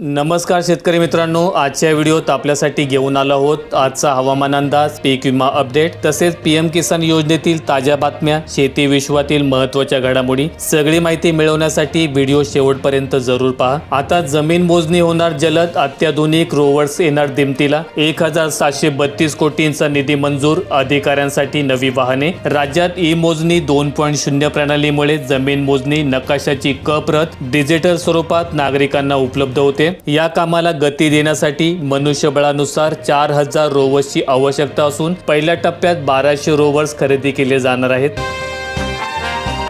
नमस्कार शेतकरी मित्रांनो आजच्या व्हिडिओत आपल्यासाठी घेऊन आलो आहोत आजचा हवामान अंदाज पीक विमा अपडेट तसेच पीएम किसान योजनेतील ताज्या बातम्या शेती विश्वातील महत्त्वाच्या घडामोडी. सगळी माहिती मिळवण्यासाठी व्हिडिओ शेवटपर्यंत जरूर पहा. आता जमीन मोजणी होणार जलद अत्याधुनिक रोवर्स येणार दिमतीला. एक हजार सातशे बत्तीस कोटींचा निधी मंजूर अधिकाऱ्यांसाठी नवी वाहने. राज्यात ई मोजणी दोन पॉईंट शून्य प्रणालीमुळे जमीन मोजणी नकाशाची क प्रत डिजिटल स्वरूपात नागरिकांना उपलब्ध होते. या कामाला गती देण्यासाठी मनुष्यबळानुसार चार हजार रोवर्सची आवश्यकता असून पहिल्या टप्प्यात बाराशे रोवर्स खरेदी केले जाणार आहेत.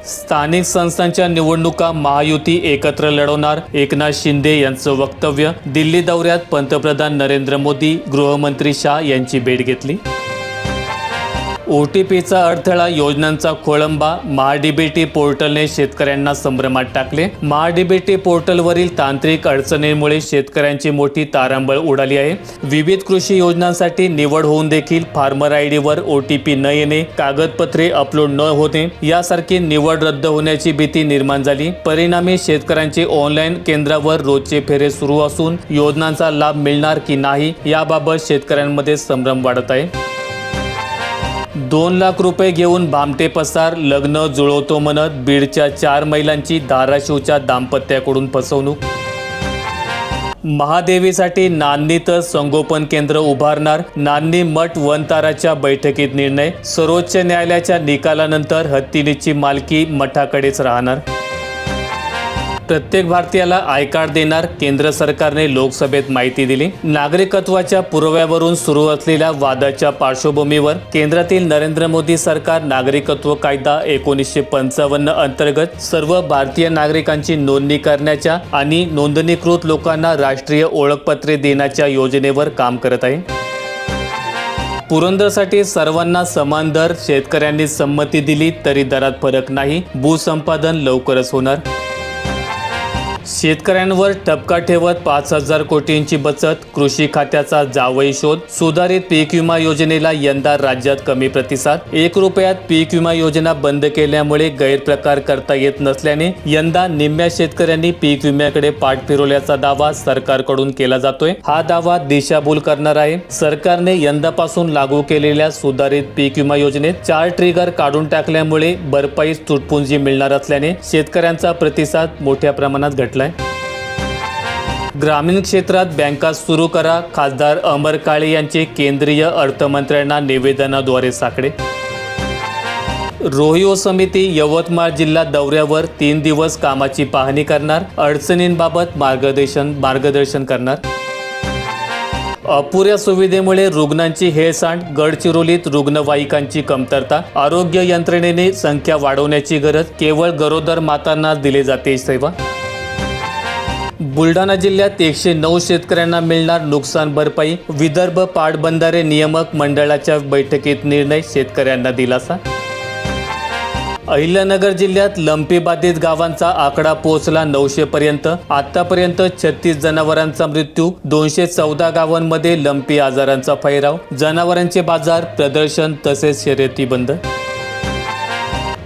स्थानिक संस्थांच्या निवडणुका महायुती एकत्र लढवणार एकनाथ शिंदे यांचं वक्तव्य. दिल्ली दौऱ्यात पंतप्रधान नरेंद्र मोदी गृहमंत्री शाह यांची भेट घेतली. ओ टी पीचा अडथळा योजनांचा खोळंबा महाडीबीटी पोर्टलने शेतकऱ्यांना संभ्रमात टाकले. महाडीबीटी पोर्टलवरील तांत्रिक अडचणींमुळे शेतकऱ्यांची मोठी तारांबळ उडाली आहे. विविध कृषी योजनांसाठी निवड होऊन देखील फार्मर आय डीवर ओ टी पी न येणे कागदपत्रे अपलोड न होणे यासारखी निवड रद्द होण्याची भीती निर्माण झाली. परिणामी शेतकऱ्यांचे ऑनलाईन केंद्रावर रोजचे फेरे सुरू असून योजनांचा लाभ मिळणार की नाही याबाबत शेतकऱ्यांमध्ये संभ्रम वाढत आहे. दोन लाख रुपये घेऊन भामटे पसार लग्न जुळवतो म्हणत बीडच्या चार महिलांची धाराशिवच्या दाम्पत्याकडून फसवणूक. महादेवीसाठी नांदीतच संगोपन केंद्र उभारणार नांदी मठ वनताराच्या बैठकीत निर्णय सर्वोच्च न्यायालयाच्या निकालानंतर हत्तीनीची मालकी मठाकडेच राहणार. प्रत्येक भारतीयाला आय कार्ड देणार केंद्र सरकारने लोकसभेत माहिती दिली. नागरिकत्वाच्या पुराव्यावरून सुरू असलेल्या वादाच्या पार्श्वभूमीवर केंद्रातील नरेंद्र मोदी सरकार नागरिकत्व कायदा एकोणीसशे पंचावन्न अंतर्गत सर्व भारतीय नागरिकांची नोंदणी करण्याच्या आणि नोंदणीकृत लोकांना राष्ट्रीय ओळखपत्रे देण्याच्या योजनेवर काम करत आहे. पुरंदरसाठी सर्वांना समान दर शेतकऱ्यांनी संमती दिली तरी दरात फरक नाही. भूसंपादन लवकरच होणार. शेतकऱ्यांवर टपका ठेवत पाच हजार कोटींची बचत कृषी खात्याचा जावई शोध सुधारित पीक विमा योजनेला यंदा राज्यात कमी प्रतिसाद. एक रुपयात पीक विमा योजना बंद केल्यामुळे गैरप्रकार करता येत नसल्याने यंदा निम्म्या शेतकऱ्यांनी पीक विम्याकडे पाठ फिरवल्याचा दावा सरकारकडून केला जातोय. हा दावा दिशाभूल करणार आहे. सरकारने यंदापासून लागू केलेल्या सुधारित पीक विमा योजनेत चार ट्रिगर काढून टाकल्यामुळे भरपाईस तुटपुंजी मिळणार असल्याने शेतकऱ्यांचा प्रतिसाद मोठ्या प्रमाणात घटला घटलाय ग्रामीण क्षेत्रात बँका सुरू करा खासदार अमर काळे यांचे केंद्रीय अर्थमंत्र्यांना निवेदनाद्वारे साकडे. रोहिओ समिती यवतमाळ जिल्हा दौऱ्यावर तीन दिवस कामाची पाहणी करणार अडचणींबाबत मार्गदर्शन मार्गदर्शन करणार. अपुऱ्या सुविधेमुळे रुग्णांची हेळसांड गडचिरोलीत रुग्णवाहिकांची कमतरता आरोग्य यंत्रणेने संख्या वाढवण्याची गरज केवळ गरोदर मातांना दिले जाते सेवा. बुलढाणा जिल्ह्यात एकशे नऊ शेतकऱ्यांना मिळणार नुकसान भरपाई. विदर्भ पाटबंधारे नियामक मंडळाच्या बैठकीत निर्णय शेतकऱ्यांना दिलासा. अहिल्यानगर जिल्ह्यात लंपी बाधित गावांचा आकडा पोहोचला नऊशे पर्यंत. आतापर्यंत छत्तीस जनावरांचा मृत्यू दोनशे चौदा गावांमध्ये लंपी आजारांचा फैराव. जनावरांचे बाजार प्रदर्शन तसेच शर्यती बंद.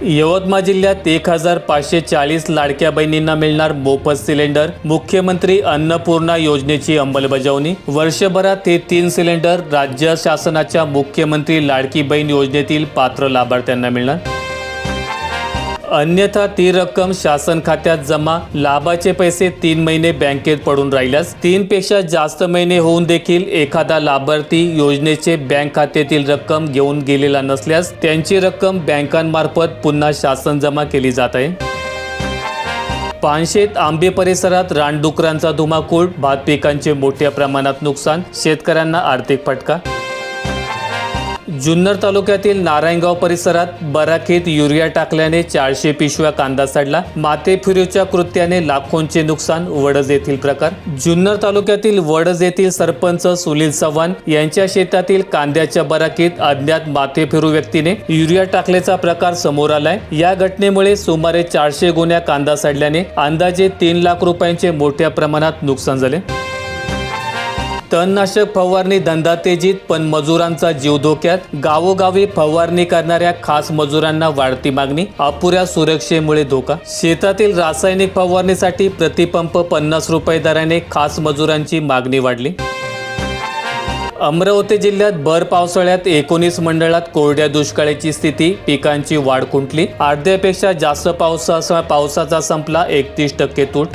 यवतमाळ जिल्ह्यात एक हजार पाचशे चाळीस लाडक्या बहिणींना मिळणार मोफत सिलेंडर. मुख्यमंत्री अन्नपूर्णा योजनेची अंमलबजावणी. वर्षभरात हे तीन सिलेंडर राज्य शासनाच्या मुख्यमंत्री लाडकी बहीण योजनेतील पात्र लाभार्थ्यांना मिळणार. अन्यथा ती रक्कम शासन खात्यात जमा लाभाचे पैसे तीन महिने बँकेत पडून राहिल्यास तीन पेक्षा जास्त महिने होऊन देखील एखादा लाभार्थी योजनेचे बँक खात्यातील रक्कम घेऊन गेलेला नसल्यास त्यांची रक्कम बँकांमार्फत पुन्हा शासन जमा केली जात आहे. पानशेत आंबे परिसरात रानडुकरांचा धुमाकूळ भात पिकांचे मोठ्या प्रमाणात नुकसान शेतकऱ्यांना आर्थिक फटका जुन्नर तालुक्यातील नारायणगाव परिसरात बराखेत युरिया टाकल्याने चारशे पिशव्या कांदा सडला. मातेफिरूच्या कृत्याने लाखोंचे नुकसान वडज येथील प्रकार. जुन्नर तालुक्यातील वडज येथील सरपंच सुनील चव्हाण यांच्या शेतातील कांद्याच्या बराकीत अज्ञात मातेफिरू व्यक्तीने युरिया टाकल्याचा प्रकार समोर आलाय. या घटनेमुळे सुमारे चारशे गुन्ह्या कांदा सडल्याने अंदाजे तीन लाख रुपयांचे मोठ्या प्रमाणात नुकसान झाले. तणनाशक फवारणी धंदा तेजीत पण मजुरांचा जीव धोक्यात. गावोगावी फवारणी करणाऱ्या खास मजुरांना वाढती मागणी अपुऱ्या सुरक्षेमुळे धोका. शेतातील रासायनिक फवारणीसाठी प्रतिपंप पन्नास रुपये दराने खास मजुरांची मागणी वाढली. अमरावती जिल्ह्यात भर पावसाळ्यात एकोणीस मंडळात कोरड्या दुष्काळाची स्थिती पिकांची वाढ खुंटली. अर्ध्यापेक्षा जास्त पावसाचा पावसाचा संपला एकतीस टक्के तूट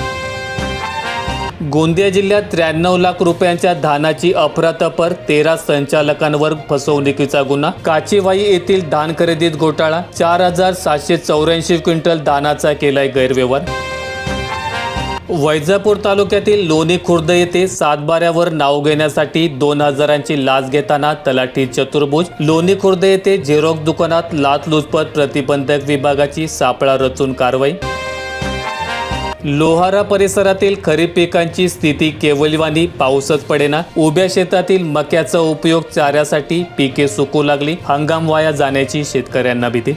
गोंदिया जिल्ह्यात त्र्याण्णव लाख रुपयांच्या धानाची अफरातफर तेरा संचालकांवर फसवणुकीचा गुन्हा. काचीवाई येथील धान खरेदीत घोटाळा चार हजार सातशे चौऱ्याऐंशी क्विंटल धानाचा केलाय गैरव्यवहार. वैजापूर तालुक्यातील लोणी खुर्द येथे सातबाऱ्यावर नाव घेण्यासाठी दोन हजारांची लाच घेताना तलाठी चतुर्भुज. लोणी खुर्द येथे झेरॉक दुकानात लाचलुचपत प्रतिबंधक विभागाची सापळा रचून कारवाई. लोहारा परिसरातील खरीप पिकांची स्थिती केवलवानी पाऊसच पडेना. उभ्या शेतातील मक्याचा उपयोग चाऱ्यासाठी पिके सुकू लागली हंगाम वाया जाण्याची शेतकऱ्यांना भीती.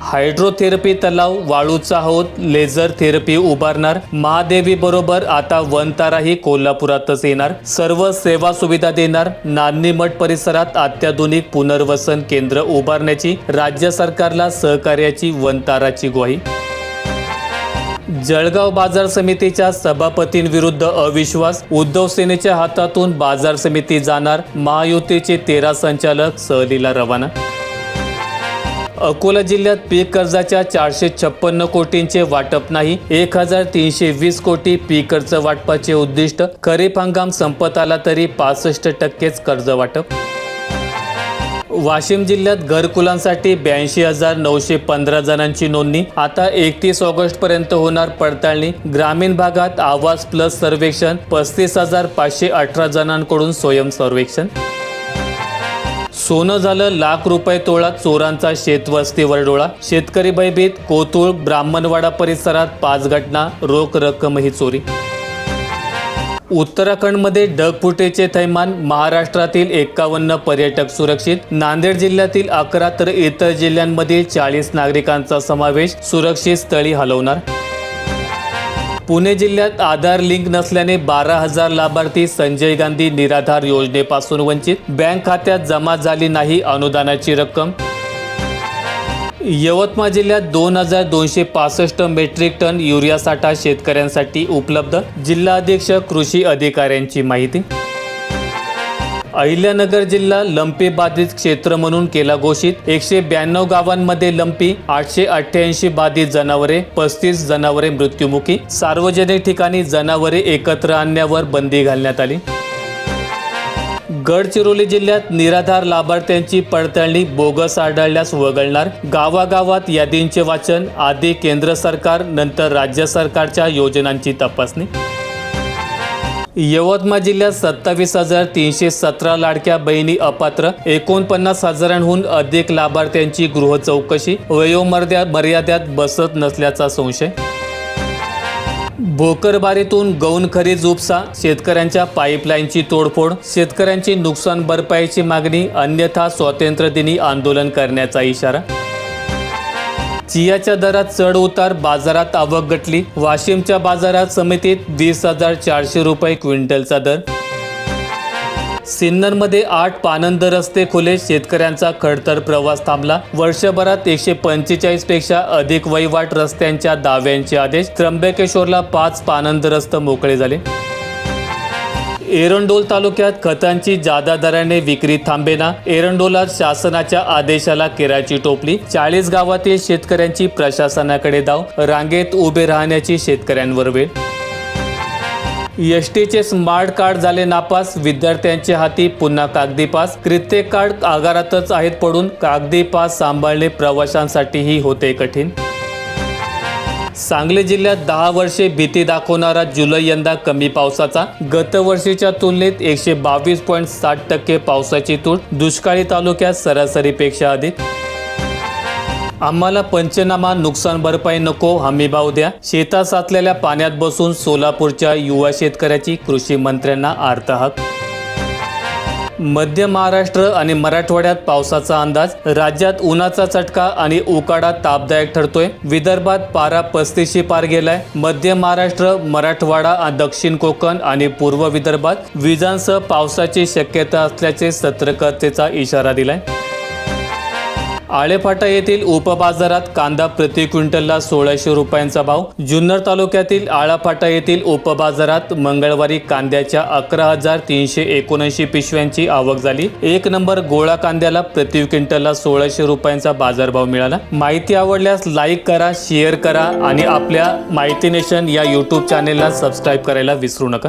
हायड्रोथेरपी तलाव वाळूचा होत लेझर थेरपी उभारणार. महादेवी बरोबर आता वनताराही कोल्हापुरातच येणार. सर्व सेवा सुविधा देणार. नान्नी मठ परिसरात अत्याधुनिक पुनर्वसन केंद्र उभारण्याची राज्य सरकारला सहकार्याची वनताराची ग्वाही. जळगाव बाजार समितीच्या सभापतींविरुद्ध अविश्वास उद्धव सेनेच्या हातातून बाजार समिती जाणार महायुतीचे तेरा संचालक सहलीला रवाना. अकोला जिल्ह्यात पीक कर्जाच्या चारशे छप्पन्न कोटींचे वाटप नाही एक हजार तीनशे वीस कोटी पीक कर्ज वाटपाचे उद्दिष्ट खरीप हंगाम संपत आला तरी पासष्ट टक्केच कर्ज वाटप. वाशिम जिल्ह्यात घरकुलांसाठी ब्याऐंशी हजार नऊशे पंधरा जणांची नोंदणी. आता एकतीस ऑगस्ट पर्यंत होणार पडताळणी. ग्रामीण भागात आवाज प्लस सर्वेक्षण पस्तीस हजार पाचशे अठरा जणांकडून स्वयं सर्वेक्षण. सोनं झालं लाख रुपये तोळा चोरांचा शेतवस्तीवर डोळा शेतकरी भयभीत कोतुळ ब्राह्मणवाडा परिसरात पाच घटना रोख रक्कमही चोरी. उत्तराखंडमध्ये ढगफुटीचे थैमान महाराष्ट्रातील एकावन्न पर्यटक सुरक्षित नांदेड जिल्ह्यातील अकरा तर इतर जिल्ह्यांमधील चाळीस नागरिकांचा समावेश सुरक्षित स्थळी हलवणार. पुणे जिल्ह्यात आधार लिंक नसल्याने बारा हजार लाभार्थी संजय गांधी निराधार योजनेपासून वंचित. बँक खात्यात जमा झाली नाही अनुदानाची रक्कम. यवतमाळ जिल्ह्यात दोन हजार दोनशे पासष्ट मेट्रिक टन युरिया साठा शेतकऱ्यांसाठी उपलब्ध. जिल्हा अधीक्षक कृषी अधिकाऱ्यांची माहिती. अहिल्यानगर जिल्हा लंपी बाधित क्षेत्र म्हणून केला घोषित. एकशे ब्याण्णव गावांमध्ये लंपी आठशे अठ्ठ्याऐंशी बाधित जनावरे पस्तीस जनावरे मृत्युमुखी. सार्वजनिक ठिकाणी जनावरे एकत्र आणण्यावर बंदी घालण्यात आली. गडचिरोली जिल्ह्यात निराधार लाभार्थ्यांची पडताळणी बोगस आढळल्यास वगळणार. गावागावात यादींचे वाचन आधी केंद्र सरकार नंतर राज्य सरकारच्या योजनांची तपासणी. यवतमाळ जिल्ह्यात सत्तावीस हजार तीनशे सतरा लाडक्या बहिणी अपात्र एकोणपन्नास हजारांहून अधिक लाभार्थ्यांची गृह चौकशी वयोमर्यादा मर्याद्यात बसत नसल्याचा संशय. भोकरबारीतून गौण खरीज उपसा शेतकऱ्यांच्या पाईपलाईनची तोडफोड शेतकऱ्यांची नुकसान भरपाईची मागणी अन्यथा स्वातंत्र्यदिनी आंदोलन करण्याचा इशारा. चियाच्या दरात चढ उतार बाजारात आवक घटली वाशिमच्या बाजारात समितीत वीस हजार चारशे रुपये क्विंटलचा दर. सिन्नरमध्ये आठ पानंद रस्ते खुले शेतकऱ्यांचा खडतर प्रवास थांबला. वर्षभरात एकशे पंचेचाळीसपेक्षा अधिक वहिवाट रस्त्यांच्या दाव्यांचे आदेश. त्र्यंबकेश्वरला पाच पानंद रस्ते मोकळे झाले. एरंडोल तालुक्यात खतांची जादा दराने विक्री थांबेना. एरंडोलात शासनाच्या आदेशाला केराची टोपली. चाळीस गावातील शेतकऱ्यांची प्रशासनाकडे धाव. रांगेत उभे राहण्याची शेतकऱ्यांवर वेळ. एस टीचे स्मार्ट कार्ड झाले नापास विद्यार्थ्यांच्या हाती पुन्हा कागदी पास. कित्येक कार्ड आगारातच आहेत पडून कागदी पास सांभाळणे प्रवाशांसाठीही होते कठीण. सांगली जिल्ह्यात दहा वर्षे भीती दाखवणारा जुलै यंदा कमी पावसाचा. गतवर्षीच्या तुलनेत एकशे बावीस पॉईंट साठ टक्के पावसाची तूट. दुष्काळी तालुक्यात सरासरीपेक्षा अधिक. आम्हाला पंचनामा नुकसान भरपाई नको हमीभाव द्या. शेतात साचलेल्या पाण्यात बसून सोलापूरच्या युवा शेतकऱ्याची कृषी मंत्र्यांना आर्तहाक मध्य महाराष्ट्र आणि मराठवाड्यात पावसाचा अंदाज राज्यात उन्हाचा चटका आणि उकाडा तापदायक ठरतोय. विदर्भात पारा पस्तीसशी पार गेलाय. मध्य महाराष्ट्र मराठवाडा आणि दक्षिण कोकण आणि पूर्व विदर्भात विजांसह पावसाची शक्यता असल्याचे सत्रकर्तेचा इशारा दिलाय. आळेफाटा येथील उपबाजारात कांदा प्रति क्विंटलला सोळाशे रुपयांचा भाव. जुन्नर तालुक्यातील आळाफाटा येथील उपबाजारात मंगळवारी कांद्याच्या अकरा हजार तीनशे एकोणऐंशी पिशव्यांची आवक झाली. एक नंबर गोळा कांद्याला प्रति क्विंटलला सोळाशे रुपयांचा बाजारभाव मिळाला. माहिती आवडल्यास लाईक करा शेअर करा आणि आपल्या माहिती नेशन या यूट्यूब चॅनेलला सबस्क्राईब करायला विसरू नका.